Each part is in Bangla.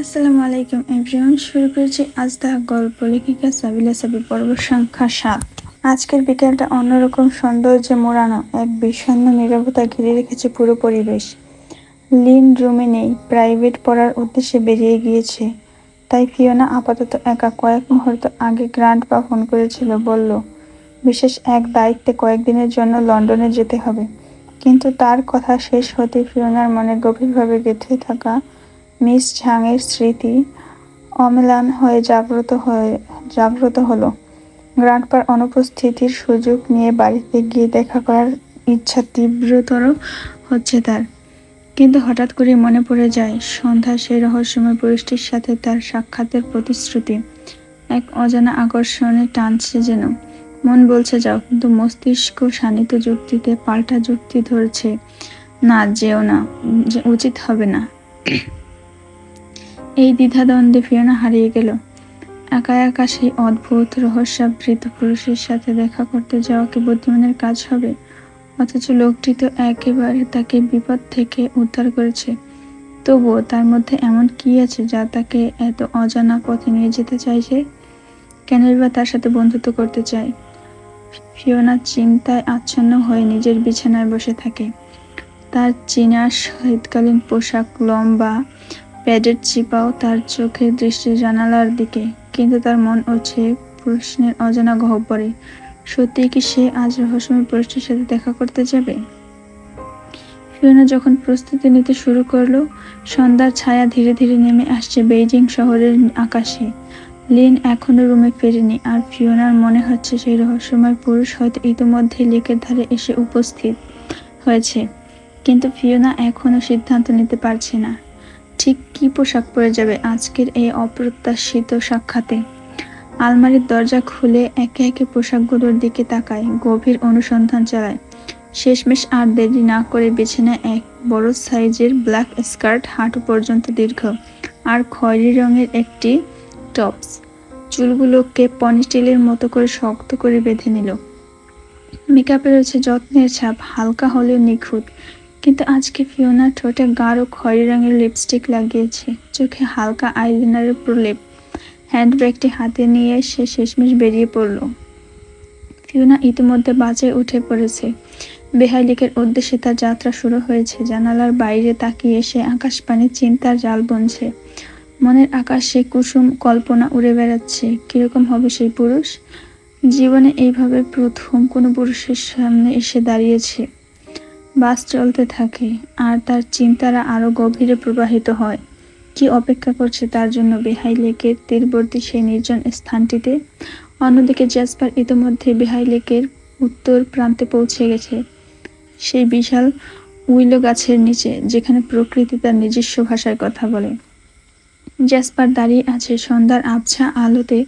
আসসালামু আলাইকুম, এভরিওয়ান। শুরু করেছি আজ দা গল্প, লেখিকা সাবিলা সাবি পর্ব সংখ্যা সাত। আজকের বিকেলটা অন্যরকম সৌন্দর্যে মোড়ানো, এক বিষণ্ণ নীরবতা ঘিরে রেখেছে পুরো পরিবেশ। লিন রুমে নেই, প্রাইভেট পড়ার উদ্দেশ্যে বেরিয়ে গিয়েছে। তাই ফিওনা আপাতত একা কয়েক মুহূর্ত আগে গ্রান্ট বা ফোন করেছিল, বলল, বিশেষ এক দায়িত্বে কয়েকদিনের জন্য লন্ডনে যেতে হবে। কিন্তু তার কথা শেষ হতে ফিওনার মনে গভীরভাবে গেঁথে থাকা মিস ঝাংয়ের স্মৃতি অম্লান হয়ে জাগ্রত হয়ে, জাগ্রত হলো। গ্রান্টপার অনুপস্থিতির সুযোগ নিয়ে বাড়িতে গিয়ে দেখা করার ইচ্ছা তীব্রতর হচ্ছে তার। কিন্তু হঠাৎ করে মনে পড়ে যায়, সন্ধ্যা সেই রহস্যময় পুরুষটির সাথে তার সাক্ষাতের প্রতিশ্রুতি। এক অজানা আকর্ষণে টানছে যেন। মন বলছে, যাও, কিন্তু মস্তিষ্ক শানিত যুক্তিতে পাল্টা যুক্তি ধরছে। না, যেও না উচিত হবে না। এই দ্বিধাদ্বন্দ্বে ফিওনা হারিয়ে গেল। একা একা সেই অদ্ভুত রহস্যাবৃত পুরুষের সাথে দেখা করতে যাওয়া কি বুদ্ধিমানের কাজ হবে? অথচ লোকটি তো একেবারে তাকে বিপদ থেকে উদ্ধার করেছে। তবুও তার মধ্যে এমন কি আছে যা তাকে এত অজানা পথে নিয়ে যেতে চাইছে কেনই বা তার সাথে বন্ধুত্ব করতে চায়? ফিওনা চিন্তায় আচ্ছন্ন হয়ে নিজের বিছানায় বসে থাকে। তার চীনা শীতকালীন পোশাক লম্বা প্যাডের চিপাও তার চোখের দৃষ্টি জানালার দিকে, কিন্তু তার মন উঠছে প্রশ্নের অজানা গহ্বরে সত্যিই কি সে আজ রহস্যময় পুরুষটির সাথে দেখা করতে যাবে? ফিওনা যখন প্রস্তুতি নিতে শুরু করল, সন্ধ্যার ছায়া ধীরে ধীরে নেমে আসছে বেইজিং শহরের আকাশে। লিন এখনও রুমে ফেরেনি আর ফিওনার মনে হচ্ছে সেই রহস্যময় পুরুষ হয়তো ইতিমধ্যে লেকের ধারে এসে উপস্থিত হয়েছে, কিন্তু ফিওনা এখনও সিদ্ধান্ত নিতে পারছে না। ঠিক কি পোশাক পরে যাবে আজকের এই অপ্রত্যাশিত সাক্ষাতে? আলমারির দরজা খুলে একে একে পোশাকগুলোর দিকে তাকায়, গভীর অনুসন্ধান চালায়। শেষমেশ আর দেরি না করে বিছানায় এক বড় সাইজের ব্ল্যাক স্কার্ট, হাঁটু পর্যন্ত দীর্ঘ আর খয়েরি রঙের একটি টপস। চুলগুলোকে পনিটেলের মতো করে শক্ত করে বেঁধে নিল। মেকআপে রয়েছে যত্নের ছাপ, হালকা হলেও নিখুঁত। কিন্তু আজকে ফিওনা ঠোঁটে গাঢ় খয়েরি রঙের লিপস্টিক লাগিয়েছে। চোখে হালকা আইলাইনারের প্রলেপ। হ্যান্ডব্যাগটি হাতে নিয়ে সে শেষমেশ বেরিয়ে পড়ল। ফিওনা ইতিমধ্যে বাজে উঠে পড়েছে। বেহাইলিকের উদ্দেশ্যে তার যাত্রা শুরু হয়েছে। জানালার বাইরে তাকিয়ে সে আকাশপানে চিন্তার জাল বুনছে। মনের আকাশে কুসুম কল্পনা উড়ে বেড়াচ্ছে। কীরকম হবে সেই পুরুষ? জীবনে এইভাবে প্রথম কোনো পুরুষের সামনে এসে দাঁড়িয়েছে। বাস চলতে থাকে, আর তার চিন্তারা আরও গভীরে প্রবাহিত হয়। কি অপেক্ষা করছে তার জন্য বেহাই লেকের তীরবর্তী সেই নির্জন স্থানটিতে? অন্যদিকে জ্যাসপার ইতিমধ্যে বেহাই লেকের উত্তর প্রান্তে পৌঁছে গেছে। সেই বিশাল উইলো গাছের নিচে, যেখানে প্রকৃতি তার নিজস্ব ভাষায় কথা বলে। জ্যাসপার দাঁড়িয়ে আছে, সন্ধ্যার আবছা আলোতে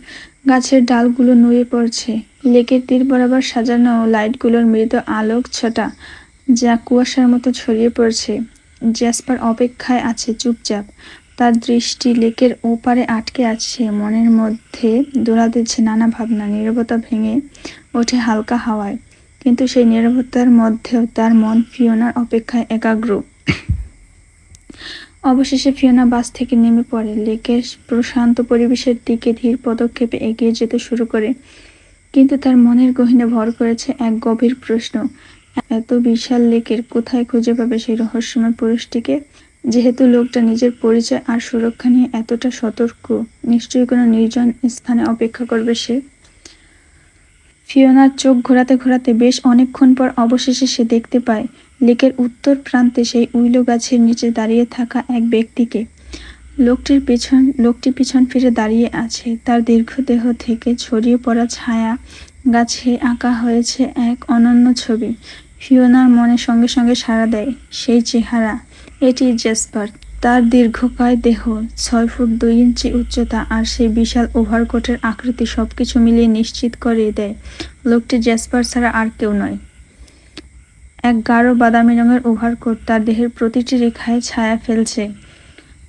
গাছের ডালগুলো নুয়ে পড়ছে। লেকের তীর বরাবর সাজানো লাইটগুলোর মৃত আলোক ছটা যা কুয়াশার মতো ছড়িয়ে পড়ছে। জ্যাসপার অপেক্ষায় আছে চুপচাপ। তার দৃষ্টি লেকের ওপারে আটকে আছে। মনের মধ্যে দোলা দিচ্ছে নানা ভাবনা। নীরবতা ভেঙে ওঠে হালকা হাওয়ায়। কিন্তু সেই নীরবতার মধ্যেও তার মন ফিওনার অপেক্ষায় একাগ্র। অবশেষে ফিওনা বাস থেকে নেমে পড়ে। লেকের প্রশান্ত পরিবেশের দিকে ধীর পদক্ষেপে এগিয়ে যেতে শুরু করে। কিন্তু তার মনের গহিনে ভর করেছে এক গভীর প্রশ্ন। এত বিশাল লেকের কোথায় খুঁজে পাবে সেই রহস্যময় পুরুষটিকে যেহেতু লোকটা নিজের পরিচয় আর সুরক্ষা নিয়ে এতটা সতর্ক, নিশ্চয়ই কোনো নির্জন স্থানে অপেক্ষা করবে সে। ফিওনার চোখ ঘোরাতে ঘোরাতে বেশ অনেকক্ষণ পর অবশেষে সে দেখতে পায়, লেকের উত্তর প্রান্তে সেই উইলো গাছের নিচে দাঁড়িয়ে থাকা এক ব্যক্তিকে। লোকটির পিছন, লোকটি পিছন ফিরে দাঁড়িয়ে আছে। তার দীর্ঘ দেহ থেকে ছড়িয়ে পড়া ছায়া গাছে আঁকা হয়েছে এক অনন্য ছবি। ফিওনার মনে সঙ্গে সঙ্গে সাড়া দেয়। সেই চেহারা, এটি জেসপার। তার দীর্ঘকায় দেহ, ছয় ফুট দুই ইঞ্চি উচ্চতা আর সেই বিশাল ওভারকোটের আকৃতি সবকিছু মিলিয়ে নিশ্চিত করে দেয়। লোকটি জেসপার ছাড়া আর কেউ নয়। এক গাঢ় বাদামি রঙের ওভারকোট তার দেহের প্রতিটি রেখায় ছায়া ফেলছে।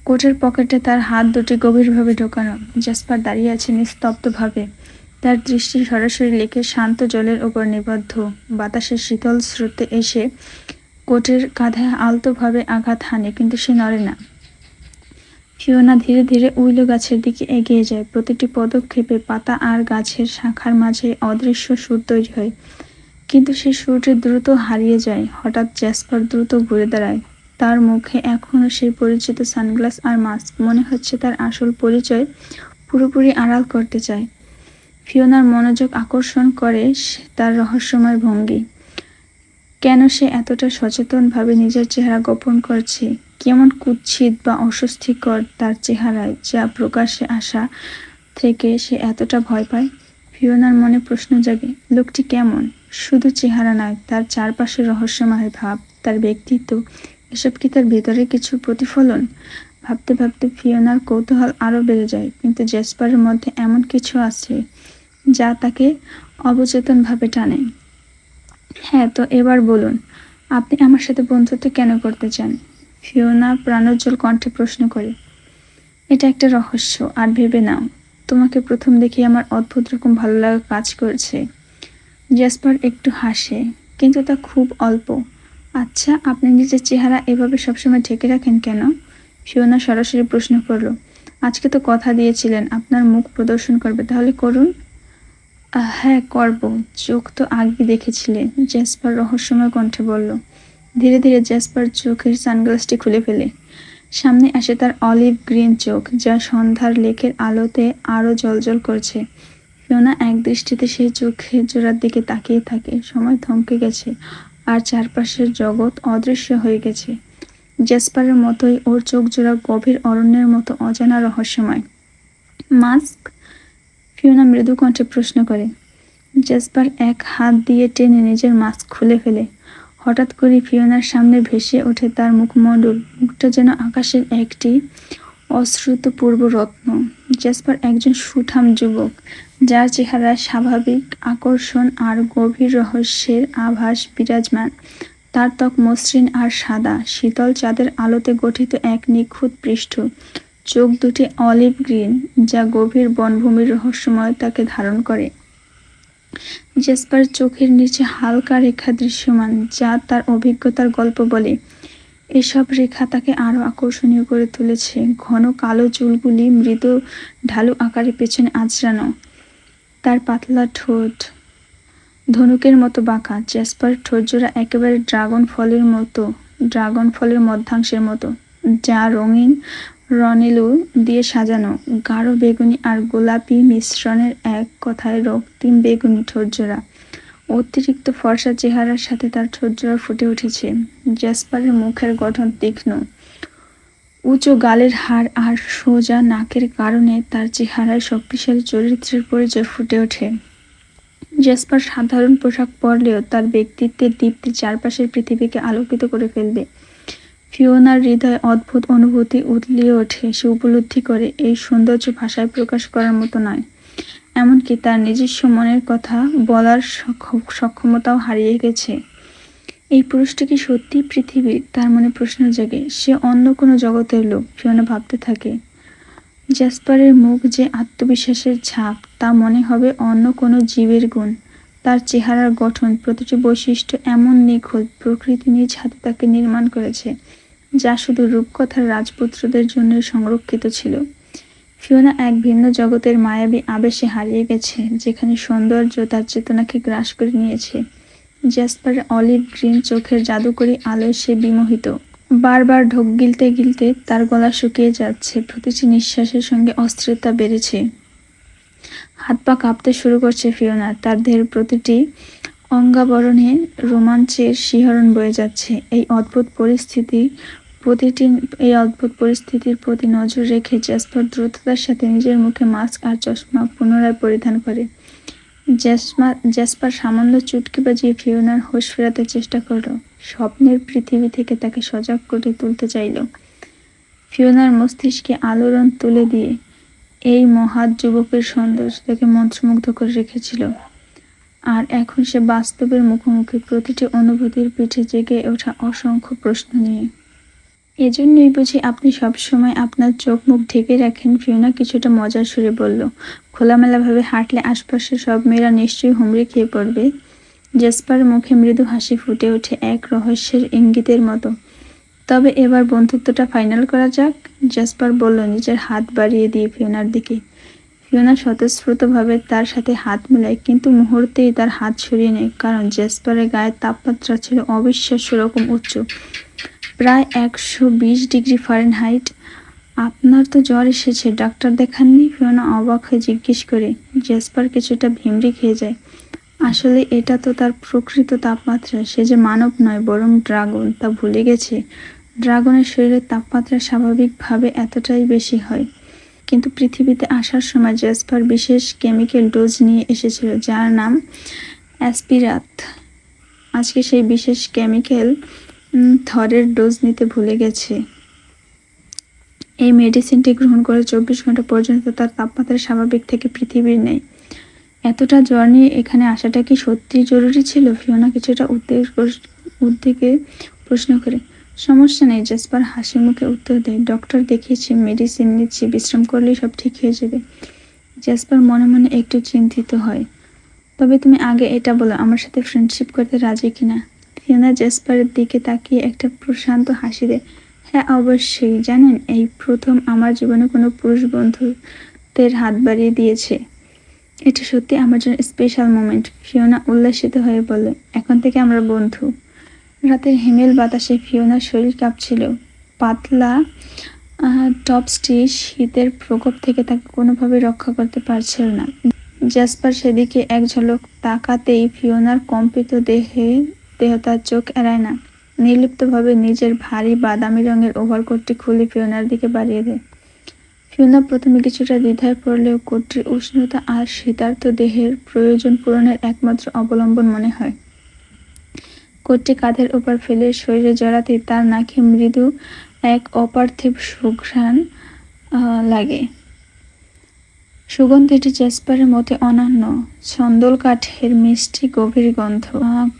কোটের পকেটে তার হাত দুটি গভীরভাবে ঢোকানো। জেসপার দাঁড়িয়ে আছে নিস্তব্ধভাবে। তার দৃষ্টি সরাসরি লেকের শান্ত জলের উপর নিবদ্ধ। বাতাসের শীতল স্রোতে এসে কোটের কাঁধে আলতোভাবে আঘাত হানে, কিন্তু সে নড়ে না। ফিওনা ধীরে ধীরে উইলো গাছের দিকে এগিয়ে যায়। প্রতিটি পদক্ষেপে পাতা আর গাছের শাখার মাঝে অদৃশ্য সুর তৈরি হয়, কিন্তু সে সুরটি দ্রুত হারিয়ে যায়। হঠাৎ জ্যাসপার দ্রুত ঘুরে দাঁড়ায়। তার মুখে এখনও সেই পরিচিত সানগ্লাস আর মাস্ক। মনে হচ্ছে তার আসল পরিচয় পুরোপুরি আড়াল করতে চায়। ফিওনার মনোযোগ আকর্ষণ করে তার রহস্যময় ভঙ্গি। কেন সে এতটা সচেতনভাবে নিজের চেহারা গোপন করছে? কেমন কুৎসিত বা অস্বস্তিকর তার চেহারায় যা প্রকাশ্যে আসা থেকে সে এতটা ভয় পায়? ফিওনার মনে প্রশ্ন জাগে, লোকটি কেমন? শুধু চেহারা নয়, তার চারপাশে রহস্যময় ভাব, তার ব্যক্তিত্ব, এসব কি তার ভেতরে কিছু প্রতিফলন? ভাবতে ভাবতে ফিওনার কৌতূহল আরও বেড়ে যায়, কিন্তু জেসপারের মধ্যে এমন কিছু আছে যা তাকে অবচেতনভাবে টানে। হ্যাঁ তো এবার বলুন, আপনি আমার সাথে বন্ধুত্ব কেন করতে চান? ফিওনা প্রাণোজ্জ্বল কণ্ঠে প্রশ্ন করে, এটা একটা রহস্য, আর ভেবে নাও। তোমাকে প্রথম দেখে আমার অদ্ভুত রকম ভালো লাগা কাজ করছে। জ্যাসপার একটু হাসে, কিন্তু তা খুব অল্প। আচ্ছা আপনি নিজের চেহারা এভাবে সবসময় ঢেকে রাখেন কেন? ফিওনা সরাসরি প্রশ্ন করল, আজকে তো কথা দিয়েছিলেন, আপনার মুখ প্রদর্শন করবে, তাহলে করুন। হ্যাঁ করব। চোখ তো আগে দেখেছিলে। জ্যাসপার রহস্যময় কণ্ঠে বলল, ধীরে ধীরে জ্যাসপার চোখের সানগ্লাসটি খুলে ফেলে। সামনে আসে তার অলিভ গ্রিন চোখ, যা সন্ধ্যার লেকের আলোতে আরও জলজল করছে। ফিওনা এক দৃষ্টিতে সেই চোখের জোড়ার দিকে তাকিয়ে থাকে। সময় থমকে গেছে, আর চারপাশের জগৎ অদৃশ্য হয়ে গেছে। জ্যাসপারের মতোই ওর চোখ জোড়া গভীর অরণ্যের মতো অজানা রহস্যময়। মাস্ক ফিওনা মৃদু কণ্ঠে প্রশ্ন করে, জেসপার এক হাত দিয়ে টেনে নিজের মাস্ক খুলে ফেলে। হঠাৎ করে ফিওনার সামনে ভেসে ওঠে তার মুখমণ্ডল। মুখটা যেন আকাশের একটি অশ্রুতপূর্ব রত্ন। জেসপার একজন সুঠাম যুবক, যার চেহারায় স্বাভাবিক আকর্ষণ আর গভীর রহস্যের আভাস বিরাজমান। তার ত্বক মসৃণ আর সাদা। শীতল চাঁদের আলোতে গঠিত এক নিখুঁত পৃষ্ঠ। চোখ দুটি অলিভ গ্রিন, যা গভীর বনভূমির রহস্যময়তাকে ধারণ করে। জেসপার চোখের নিচে হালকা রেখা দৃশ্যমান, যা তার অভিজ্ঞতার গল্প বলে। এসব রেখা তাকে আরও আকর্ষণীয় করে তুলেছে। ঘন কালো চুলগুলি, মৃদু ঢালু আকারে পেছনে আঁচড়ানো। তার পাতলা ঠোঁট ধনুকের মতো বাঁকা। জেসপার ঠোঁটজোড়া একেবারে ড্রাগন ফলের মতো, ড্রাগন ফলের মধ্যাংশের মতো, যা রঙিন রনেলু দিয়ে সাজানো গাঢ় বেগুনি আর গোলাপি মিশ্রণের এক কথায় রক্তিম বেগুনি ঠোঁটজোড়া অতিরিক্ত ফর্সা চেহারার সাথে তার ঠোঁটজোড়া ফুটে উঠেছে। জ্যাসপারের মুখের গঠন তীক্ষ্ণ। উঁচু গালের হাড় আর সোজা নাকের কারণে তার চেহারায় শক্তিশালী চরিত্রের পরিচয় ফুটে ওঠে। জ্যাসপার সাধারণ পোশাক পরলেও তার ব্যক্তিত্বের দীপ্তি চারপাশের পৃথিবীকে আলোকিত করে ফেলবে। ফিওনার হৃদয় অদ্ভুত অনুভূতি উতলিয়ে ওঠে। সে উপলব্ধি করে, এই সৌন্দর্য ভাষায় প্রকাশ করার মতো নয়। এমনকি তার নিজস্ব মনের কথা বলার সক্ষ- সক্ষমতাও হারিয়ে গেছে। এই পুরুষটি কি সত্যি পৃথিবীর তার মনে প্রশ্ন জাগে। সে অন্য কোনো জগতের লোক, ফিওনা ভাবতে থাকে। জ্যাসপারের মুখ যে আত্মবিশ্বাসের ছাপ, তা মনে হবে অন্য কোনো জীবের গুণ। তার চেহারার গঠন, প্রতিটি বৈশিষ্ট্য এমন নিখুঁত, প্রকৃতি নিজ হাতে তাকে নির্মাণ করেছে। যা শুধু রূপকথার রাজপুত্রদের জন্য সংরক্ষিত ছিল। ফিওনা এক ভিন্ন জগতের মায়াবী আবেশে হারিয়ে গেছে, যেখানে সৌন্দর্য তার চেতনাকে গ্রাস করে নিয়েছে। জ্যাসপারের অলিভ গ্রিন চোখের জাদুকরী আলোয় সে বিমোহিত। বারবার ঢোক গিলতে গিলতে তার গলা শুকিয়ে যাচ্ছে, প্রতিটি নিঃশ্বাসের সঙ্গে অস্থিরতা বেড়েছে। হাত পা কাঁপতে শুরু করছে ফিওনা, তার দেহের প্রতিটি অঙ্গাবরণে রোমাঞ্চের শিহরণ বয়ে যাচ্ছে। এই অদ্ভুত পরিস্থিতি প্রতিটি এই অদ্ভুত পরিস্থিতির প্রতি নজর রেখে জ্যাসপার দ্রুততার সাথে নিজের মুখে মাস্ক আর চশমা পুনরায় পরিধান করে। জ্যাসমা, জ্যাসপার সামান্য চুটকি বাজিয়ে ফিওনার হোশ ফেরাতে চেষ্টা করল। স্বপ্নের পৃথিবী থেকে তাকে সজাগ করে তুলতে চাইল। ফিওনার মস্তিষ্কে আলোড়ন তুলে দিয়ে এই মহান যুবকের সৌন্দর্য তাকে মন্ত্রমুগ্ধ করে রেখেছিল। আর এখন সে বাস্তবের মুখোমুখি প্রতিটি অনুভূতির পিঠে জেগে ওঠা অসংখ্য প্রশ্ন নিয়ে। এজন্যই বুঝি আপনি সবসময় আপনার চোখ মুখ ঢেকে রাখেন। ফিওনা কিছুটা মজার সুরে বলল, খোলামেলাভাবে হাঁটলে আশপাশের সব মেয়েরা নিশ্চয়ই হুমড়ি খেয়ে পড়বে। জেসপার মুখে মৃদু হাসি ফুটে ওঠে এক রহস্যের ইঙ্গিতের মতো। তবে এবার বন্ধুত্বটা ফাইনাল করা যাক, জাসপার বলল, নিজের হাত বাড়িয়ে দিয়ে ফিওনার দিকে। ফিওনা স্বতঃস্ফূর্তভাবে তার সাথে হাত মেলায়, কিন্তু মুহূর্তেই তার হাত সরিয়ে নেয়, কারণ জেসপারের গায়ের তাপমাত্রা ছিল অবিশ্বাস্য রকম উচ্চ। প্রায় একশো বিশ ডিগ্রি ফারেনহাইট। আপনার তো জ্বর এসেছে, ডাক্তার দেখাননি? ফিওনা অবাক হয়ে জিজ্ঞেস করে, জেসপার কিছুটা ভিমড়ি খেয়ে যায়। আসলে এটা তো তার প্রকৃত তাপমাত্রা, সে যে মানব নয়, বরং ড্রাগন, তা ভুলে গেছে। ড্রাগনের শরীরের তাপমাত্রা স্বাভাবিকভাবে এতটাই বেশি হয়। কিন্তু পৃথিবীতে আসার সময় জেসপার বিশেষ কেমিক্যাল ডোজ নিয়ে এসেছিল, যার নাম অ্যাসপিরাত। আজকে সেই বিশেষ কেমিক্যাল থরের ডোজ নিতে ভুলে গেছে। এই মেডিসিনটি গ্রহণ করে চব্বিশ ঘণ্টা পর্যন্ত তার তাপমাত্রা স্বাভাবিক থেকে পৃথিবীর নেই। এতটা জ্বর নিয়ে এখানে আসাটা কি সত্যি জরুরি ছিল? ফিওনা কিছুটা উদ্বেগ উদ্বেগে প্রশ্ন করে। সমস্যা নেই, জেসপার হাসি মুখে উত্তর দেয়। ডক্টর দেখিয়েছি মেডিসিন নিচ্ছি, বিশ্রাম করলেই সব ঠিক হয়ে যাবে। জেসপার মনে মনে একটু চিন্তিত হয়। তবে তুমি আগে এটা বলো, আমার সাথে ফ্রেন্ডশিপ করতে রাজি কিনা? ফিওনা জেসপারের দিকে তাকিয়ে একটা প্রশান্ত হাসি দেয়। হ্যাঁ অবশ্যই, জানেন, এই প্রথম আমার জীবনে কোনো পুরুষ বন্ধুদের হাত বাড়িয়ে দিয়েছে। এটা সত্যি আমার জন্য স্পেশাল মোমেন্ট ফিওনা উল্লাসিত হয়ে বলে। এখন থেকে আমরা বন্ধু। রাতের হিমেল বাতাসে ফিওনার শরীর কাঁপছিল। পাতলা টপসটি শীতের প্রকোপ থেকে তাকে কোনোভাবে রক্ষা করতে পারছিল না। জাসপার সেদিকে এক ঝলক তাকাতেই ফিওনার কম্পিত দেহে দেহ তার চোখ এড়ায় না। নির্লিপ্তভাবে নিজের ভারী বাদামি রঙের ওভারকোটটি খুলে ফিওনার দিকে বাড়িয়ে দেয়। ফিওনা প্রথমে কিছুটা দ্বিধায় পড়লেও কোটটির উষ্ণতা আর শীতার্থ দেহের প্রয়োজন পূরণের একমাত্র অবলম্বন মনে হয়। কোটটি কাঁধের ওপর ফেলে শরীরে জড়াতে তার নাকে মৃদু এক অপার্থিব সুঘ্রাণ লাগে। সুগন্ধিটি জেসপারের মতে অনন্য। ছন্দল কাঠের মিষ্টি, গভীর গন্ধ।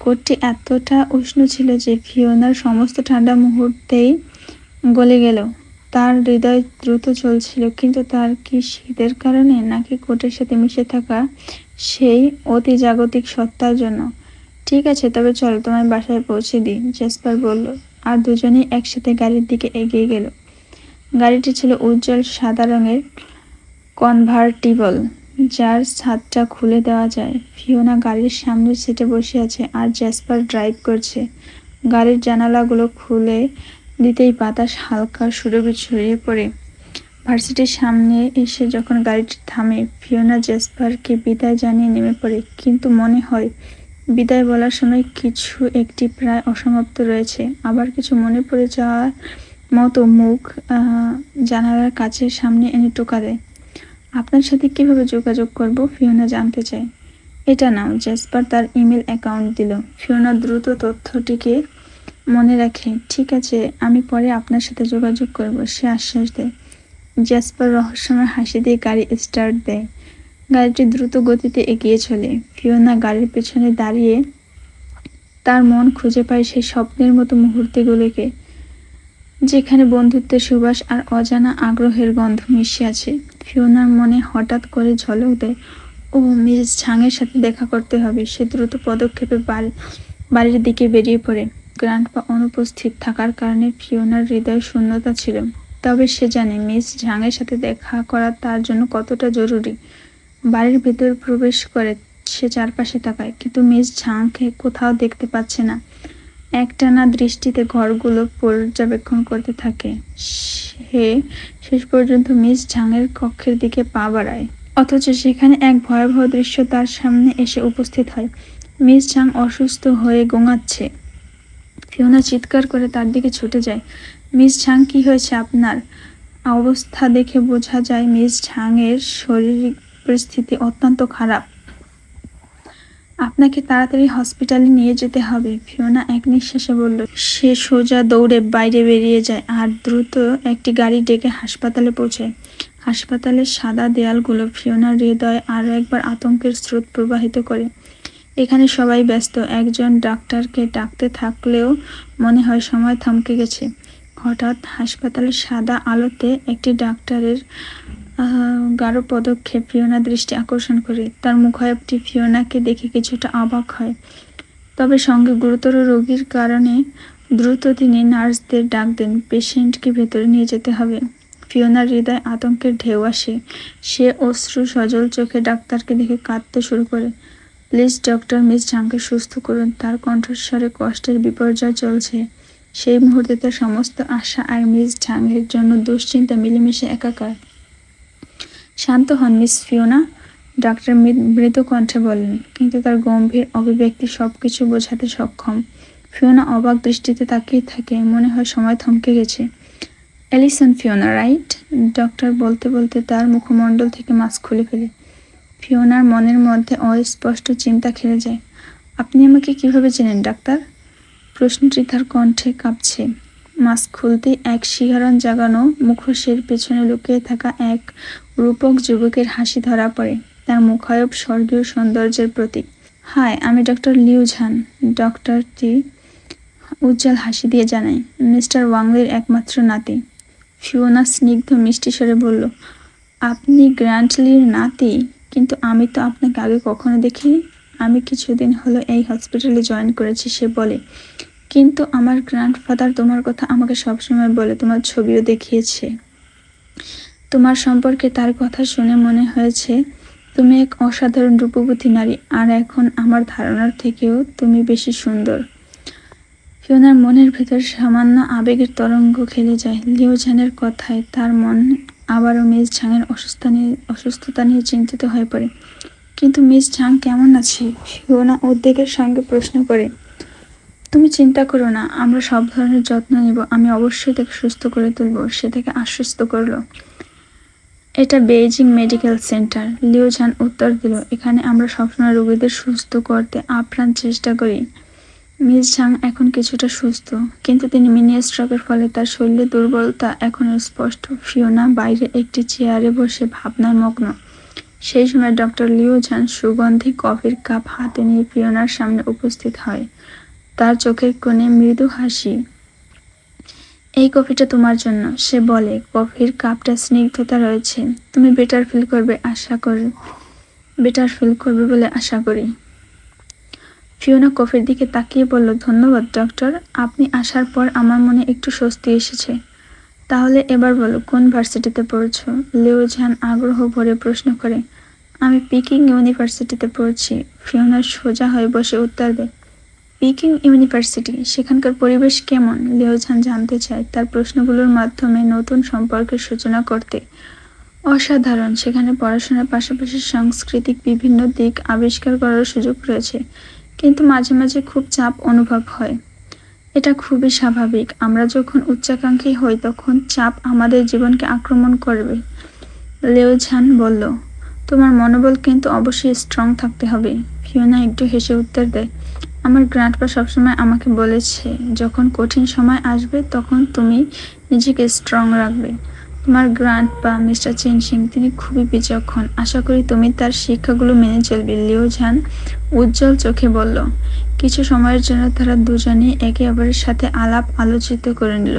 কোটটি এতটা উষ্ণ ছিল যে ফিওনার সমস্ত ঠান্ডা মুহূর্তেই গলে গেল। তার হৃদয় দ্রুত চলছিল, কিন্তু তার কি শীতের কারণে নাকি কোটের সাথে মিশে থাকা সেই অতি জাগতিক সত্তার জন্য? ঠিক আছে, তবে চলো তোমার বাসায় পৌঁছে দিই, জেসপার বলল। আর দুজনেই একসাথে গাড়ির দিকে এগিয়ে গেল। গাড়িটি ছিল উজ্জ্বল সাদা রঙের। কনভার্টিবল, যার ছাদটা খুলে দেওয়া যায়। ফিওনা গাড়ির সামনের সিটে বসে আছে আর জ্যাসপার ড্রাইভ করছে। গাড়ির জানালাগুলো খুলে দিতেই বাতাস হালকা সুরভি ছড়িয়ে পড়ে। ভার্সিটির সামনে এসে যখন গাড়িটি থামে, ফিওনা জেসপারকে বিদায় জানিয়ে নেমে পড়ে। কিন্তু মনে হয়, বিদায় বলার সময় কিছু একটি প্রায় অসমাপ্ত রয়েছে। আবার কিছু মনে পড়ে যাওয়ার মতো মুখ জানালার কাছের সামনে এনে টোকা দেয়। আপনার সাথে কীভাবে যোগাযোগ করব ফিওনা জানতে চায় এটা নাও, জেসপার তার ইমেল অ্যাকাউন্ট দিল। ফিওনা দ্রুত তথ্যটিকে মনে রাখে, ঠিক আছে, আমি পরে আপনার সাথে যোগাযোগ করব। সে আশ্বাস দেয়। জেসপার রহস্যময় হাসি দিয়ে গাড়ি স্টার্ট দেয়। গাড়িটি দ্রুত গতিতে এগিয়ে চলে। ফিওনা গাড়ির পেছনে দাঁড়িয়ে তার মন খুঁজে পায় সেই স্বপ্নের মতো মুহূর্তগুলোকে, যেখানে বন্ধুত্বের সুবাস আর অজানা আগ্রহের গন্ধ মিশে আছে। ফিওনার মনে হঠাৎ করে ঝলক দেয়। ও মিস ঝাঙের সাথে দেখা করতে হবে। সে দ্রুত পদক্ষেপে বাড়ি বাড়ির দিকে বেরিয়ে পড়ে। গ্রান্ডপা অনুপস্থিত থাকার কারণে ফিওনার হৃদয় শূন্যতা ছিল। তবে সে জানে মিস ঝাঙের সাথে দেখা করা তার জন্য কতটা জরুরি। বাড়ির ভেতর প্রবেশ করে সে চারপাশে তাকায়, কিন্তু মিস ঝাংকে কোথাও দেখতে পাচ্ছে না। একটানা দৃষ্টিতে ঘরগুলো পর্যবেক্ষণ করতে থাকে। সে শেষ পর্যন্ত মিস ঝাংয়ের কক্ষের দিকে পা বাড়ায়। অথচ সেখানে এক ভয়াবহ দৃশ্য তার সামনে এসে উপস্থিত হয়। মিস ঝাং অসুস্থ হয়ে গোঙাচ্ছে ফিওনা চিৎকার করে তার দিকে ছুটে যায়। মিস ঝাং, কি হয়েছে আপনার? অবস্থা দেখে বোঝা যায় মিস ঝাংয়ের শারীরিক পরিস্থিতি অত্যন্ত খারাপ। আপনাকে তাড়াতাড়ি হসপিটালে নিয়ে যেতে হবে। ফিওনা এক নিঃশ্বাসে বলল, সে সোজা দৌড়ে বাইরে বেরিয়ে যায় আর দ্রুত একটি গাড়ি ডেকে হাসপাতালে পৌঁছায়। হাসপাতালের সাদা দেয়ালগুলো ফিওনার হৃদয় আরও একবার আতঙ্কের স্রোত প্রবাহিত করে। এখানে সবাই ব্যস্ত, একজন ডাক্তারকে ডাকতে থাকলেও মনে হয় সময় থমকে গেছে। হঠাৎ হাসপাতালের সাদা আলোতে একটি ডাক্তারের গাঢ় পদক্ষেপ ফিওনা দৃষ্টি আকর্ষণ করে। তার মুখায়বটি ফিওনাকে দেখে কিছুটা অবাক হয়। তবে সঙ্গে গুরুতর রোগীর কারণে দ্রুত তিনি নার্সদের ডাক দেন, পেশেন্টকে ভেতরে নিয়ে যেতে হবে। ফিওনার হৃদয় আতঙ্কের ঢেউ আসে। সে অশ্রু সজল চোখে ডাক্তারকে দেখে কাঁদতে শুরু করে। প্লিজ, ডক্টর, মিস ঝাংকে সুস্থ করুন। তার কণ্ঠস্বরে কষ্টের বিপর্যয় চলছে। সেই মুহূর্তে তার সমস্ত আশা আর মিস ঝাংয়ের জন্য দুশ্চিন্তা মিলেমিশে একাকার। শান্ত হন, মিস ফিওনা। ডাক্তার মৃদু কণ্ঠে বললেন, কিন্তু তার গম্ভীর অভিব্যক্তি সবকিছু বোঝাতে সক্ষম। ফিওনা অবাক দৃষ্টিতে তাকিয়ে থাকে, মনে হয় সময় থমকে গেছে। Allison Fiona, right? ডক্টর বলতে বলতে তার মুখমণ্ডল থেকে মাস্ক খুলে ফেলে। ফিওনার মনের মধ্যে অস্পষ্ট চিন্তা খেলে যায়। আপনি আমাকে কীভাবে চেনেন, ডাক্তার? প্রশ্নটি তার কণ্ঠে কাঁপছে। মাস্ক খুলতেই এক শিহরণ জাগানো মুখোশের পেছনে লুকিয়ে থাকা এক রূপক যুবকের হাসি ধরা পড়ে। তার মুখায়ব স্বর্গীয় সৌন্দর্যের প্রতীক। হাই, আমি ডক্টর লিউ ঝান ডক্টরটি উজ্জ্বল হাসি দিয়ে জানাই, মিস্টার ওয়াংলির একমাত্র নাতি। ফিওনা স্নিগ্ধ মিষ্টি স্বরে বলল, আপনি গ্র্যান্টলির নাতি, কিন্তু আমি তো আপনাকে আগে কখনো দেখিনি। আমি কিছুদিন হলো এই হসপিটালে জয়েন করেছি, সে বলে। কিন্তু আমার গ্র্যান্ডফাদার তোমার কথা আমাকে সবসময় বলে, তোমার ছবিও দেখিয়েছে। তোমার সম্পর্কে তার কথা শুনে মনে হয়েছে, তুমি এক অসাধারণ রূপবতী নারী, আর এখন আমার ধারণার থেকেও তুমি বেশি সুন্দর। ফিওনার মনের ভেতর সামান্য আবেগের তরঙ্গ খেলে যায়। লিওঝানের কথায় তার মন আবারও মিস ঝাংয়ের অসুস্থতা নিয়ে অসুস্থতা নিয়ে চিন্তিত হয়ে পড়ে। কিন্তু মিস ঝাং কেমন আছে? ফিওনা উদ্বেগের সঙ্গে প্রশ্ন করে। তুমি চিন্তা করো না, আমরা সব ধরনের যত্ন নিব। আমি অবশ্যই তাকে সুস্থ করে তুলব। সে তাকে আশ্বস্ত করল। এটা বেইজিং মেডিকেল সেন্টার। লিওঝান উত্তর দিল, এখানে আমরা সবসময় রোগীদের সুস্থ করতে আপ্রাণ চেষ্টা করি। মিস ঝাং এখন কিছুটা সুস্থ, কিন্তু তিনি মিনি স্ট্রোকের ফলে তার শরীরে দুর্বলতা এখনও স্পষ্ট। ফিওনা বাইরে একটি চেয়ারে বসে ভাবনার মগ্ন। সেই সময় ডক্টর লিও ঝান সুগন্ধি কফির কাপ হাতে নিয়ে ফিওনার সামনে উপস্থিত হয়। তার চোখের কোণে মৃদু হাসি। এই কফিটা তোমার জন্য। সে বলে, কফির কাপটা স্নিগ্ধতা রয়েছে। তুমি বেটার ফিল করবে, আশা করি বেটার ফিল করবে বলে আশা করি। ফিওনা কফির দিকে তাকিয়ে বলল, ধন্যবাদ ডক্টর আপনি আসার পর আমার মনে একটু স্বস্তি এসেছে। তাহলে এবার বলো, কোন ভার্সিটিতে পড়ছো? লিও ঝান আগ্রহ ভরে প্রশ্ন করে, আমি পিকিং ইউনিভার্সিটিতে পড়ছি। ফিওনা সোজা হয়ে বসে উত্তর দেয় পিকিং ইউনিভার্সিটি সেখানকার পরিবেশ কেমন? লিওঝান জানতে চায়। তার প্রশ্নগুলোর মাধ্যমে নতুন সম্পর্কের সূচনা করতে। অসাধারণ। সেখানে পড়াশোনার পাশাপাশি সাংস্কৃতিক বিভিন্ন দিক আবিষ্কার করার সুযোগ রয়েছে। কিন্তু মাঝে মাঝে খুব চাপ অনুভব হয়। এটা খুবই স্বাভাবিক। আমরা যখন উচ্চাকাঙ্ক্ষী হই, তখন চাপ আমাদের জীবনকে আক্রমণ করবে। লেওঝান বলল, তোমার মনোবল কিন্তু অবশ্যই স্ট্রং থাকতে হবে। ফিওনা একটু হেসে উত্তর দেয় আমার গ্র্যান্ডপা সবসময় আমাকে বলেছে, যখন কঠিন সময় আসবে, তখন তুমি নিজেকে স্ট্রং রাখবে। তোমার গ্র্যান্ডপা মিস্টার চেন সিং তিনি খুবই বিচক্ষণ। আশা করি তুমি তার শিক্ষাগুলো মেনে চলবে, লিও ঝান উজ্জ্বল চোখে বলল। কিছু সময়ের জন্য তারা দুজনেই একে অপরের সাথে আলাপ আলোচিত করে নিল।